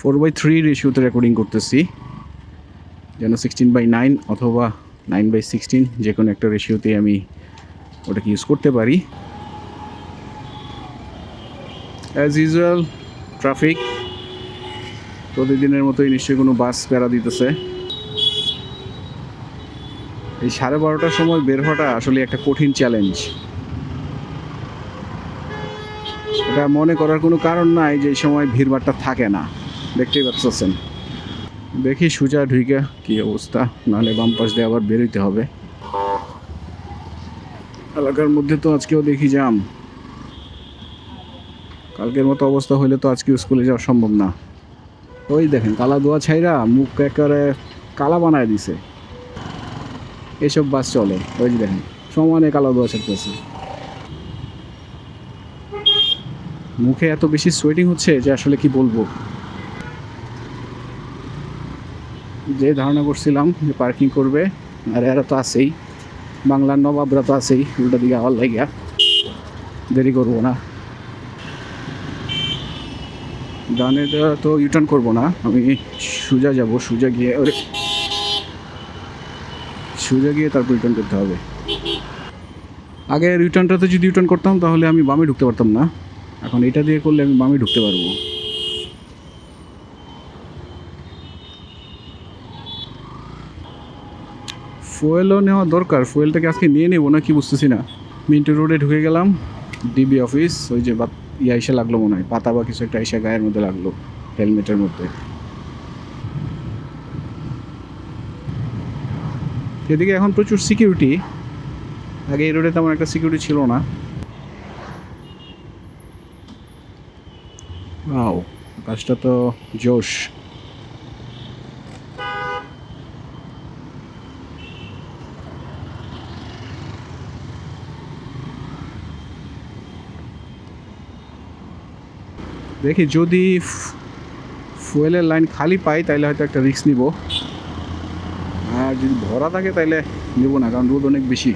Four by three রেশিওতে recording করতেছি। যেন সিক্সটিন বাই নাইন অথবা নাইন বাই সিক্সটিন যে কোনো একটা রেশিওতে আমি ওটাকে ইউজ করতে পারি। অ্যাজ ইউজুয়াল ট্রাফিক প্রতিদিনের মতোই নিশ্চয়ই কোনো বাস প্যারা দিতেছে। এই সাড়ে বারোটার সময় বের হওয়াটা আসলে একটা কঠিন চ্যালেঞ্জ এটা মনে করার কোনো কারণ নাই যে সময় ভিড়ভাড়টা থাকে না। দেখতেই পাচ্ছেন। দেখি সুজা ঢুইকা কি অবস্থা, নাহলে বাম পাশ দিয়ে আবার বেরোইতে হবে। এলাকার মধ্যে তো আজকেও দেখি যাম কালকের মতো অবস্থা হইলে তো আজকেও স্কুলে যাওয়া সম্ভব না। ওই দেখেন, কালা দোয়া ছাইরা মুখ একেবারে কালা বানায় দিছে। এসব বাস চলে, ওই যে দেখেন, সমানে কালা দোয়া ছাড়তেছে। মুখে এত বেশি সোয়েটিং হচ্ছে যে আসলে কি বলব? যে ধারণা করছিলাম যে পার্কিং করবে, আর এরা তো আছেই। বাংলার নবাবরা তো আছেই, উল্টা দিকে আওয়ার লাগিয়া। দেরি করব না। ডানে তো ইউটার্ন করব না, আমি সুজা যাব, সুজা গিয়ে, ওরে। সুজা গিয়ে তারপর রিটার্ন করতে হবে। আগে রিটার্নটাতে যদি রিটার্ন করতাম, তাহলে আমি বামে ঢুকতে পারতাম না। এখন এটা দিয়ে করলে আমি বামে ঢুকতে পারব। ফুয়েলও নেওয়া দরকার। ফুয়েলটাকে আজকে নিয়ে নেব না কি বুঝতেছি না। মিন্টু রোডে ঢুকে গেলাম, ডিবি অফিস, ওই যে ইয়া এসে লাগল মনে হয়, পাতা বা কিছু একটা এসে গায়ের মধ্যে লাগল, হেলমেটের মধ্যে। এদিকে এখন প্রচুর সিকিউরিটি আগে এই রোডে তেমন একটা সিকিউরিটি ছিল না। কাজটা তো জোশ। দেখি যদি ফুয়েলের লাইন খালি পাই তাহলে হয়তো একটা রিস্ক নিব। আর যদি ভরা থাকে তাহলে নেব না, কারণ রোদ অনেক বেশি।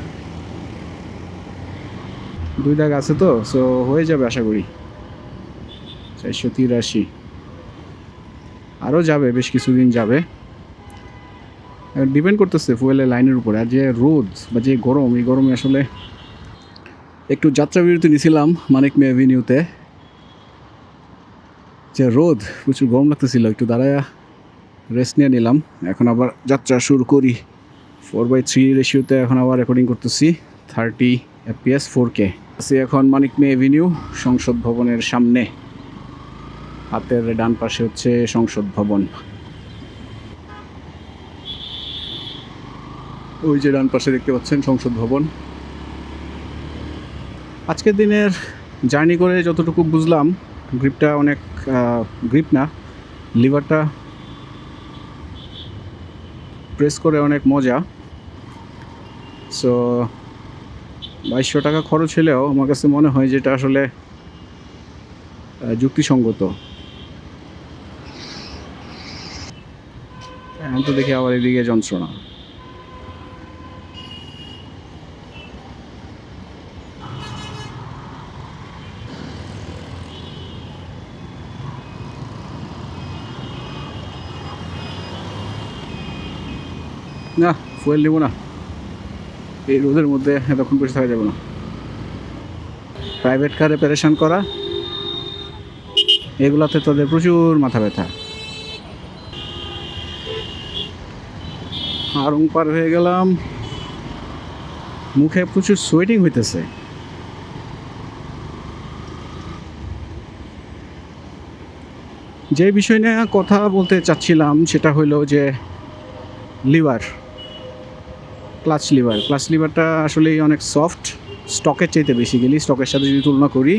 দুই দাগ আছে তো সো হয়ে যাবে আশা করি। চারশো তিরাশি। আরও যাবে, বেশ কিছুদিন যাবে। ডিপেন্ড করতেছে ফুয়েলের লাইনের উপরে, আর যে রোদ বা যে গরম, এই গরমে আসলে একটু যাত্রা বিরতি নিছিলাম মানিক মে অ্যাভিনিউতে যে রোদ, প্রচুর গরম লাগতেছিল, একটু দাঁড়ায় রেস্ট নিয়ে নিলাম। এখন আবার যাত্রা শুরু করি। ফোর বাই থ্রি রেশিওতে এখন আবার রেকর্ডিং করতেছি থার্টি এফপিএস ফোর কে আছি এখন মানিক মে এভিনিউ সংসদ ভবনের সামনে। হাতের ডান পাশে হচ্ছে সংসদ ভবন। ওই যে ডান পাশে দেখতে পাচ্ছেন সংসদ ভবন। আজকের দিনের জার্নি করে যতটুকু বুঝলাম গ্রিপটা অনেক গ্রিপ না লিভারটা প্রেস করে অনেক মজা। সো বাইশশো টাকা খরচ হলেও আমার কাছে মনে হয় যে এটা আসলে যুক্তিসঙ্গত। এখন তো দেখি আবার এদিকে যন্ত্রণা। না ফুয়েল নেব না। এই রোদের মধ্যে এতক্ষণ বসে থাকা যাবে না। প্রাইভেট কারে প্যারেশান করা, এগুলাতে তাদের প্রচুর মাথা ব্যথা। আরং পার হয়ে গেলাম, মুখে প্রচুর সোয়েটিং হইতেছে। যে বিষয় নিয়ে কথা বলতে চাচ্ছিলাম, সেটা হলো যে লিভার ক্লাচ লিভার। ক্লাচ লিভারটা আসলেই অনেক সফট স্টকের চাইতে বেশি গেলি স্টকের সাথে যদি তুলনা করি,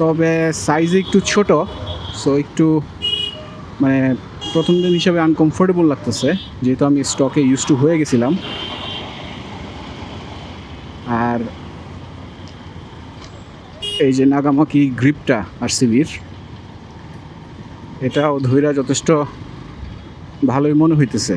তবে সাইজে একটু ছোট সো একটু মানে প্রথম দিন হিসাবে আনকমফোর্টেবল লাগতেছে, যেহেতু আমি স্টকে ইউজ টু হয়ে গেছিলাম। আর এই যে নাগামাকি গ্রিপটা আর সিবির এটাও ধৈরা যথেষ্ট ভালোই মনে হইতেছে।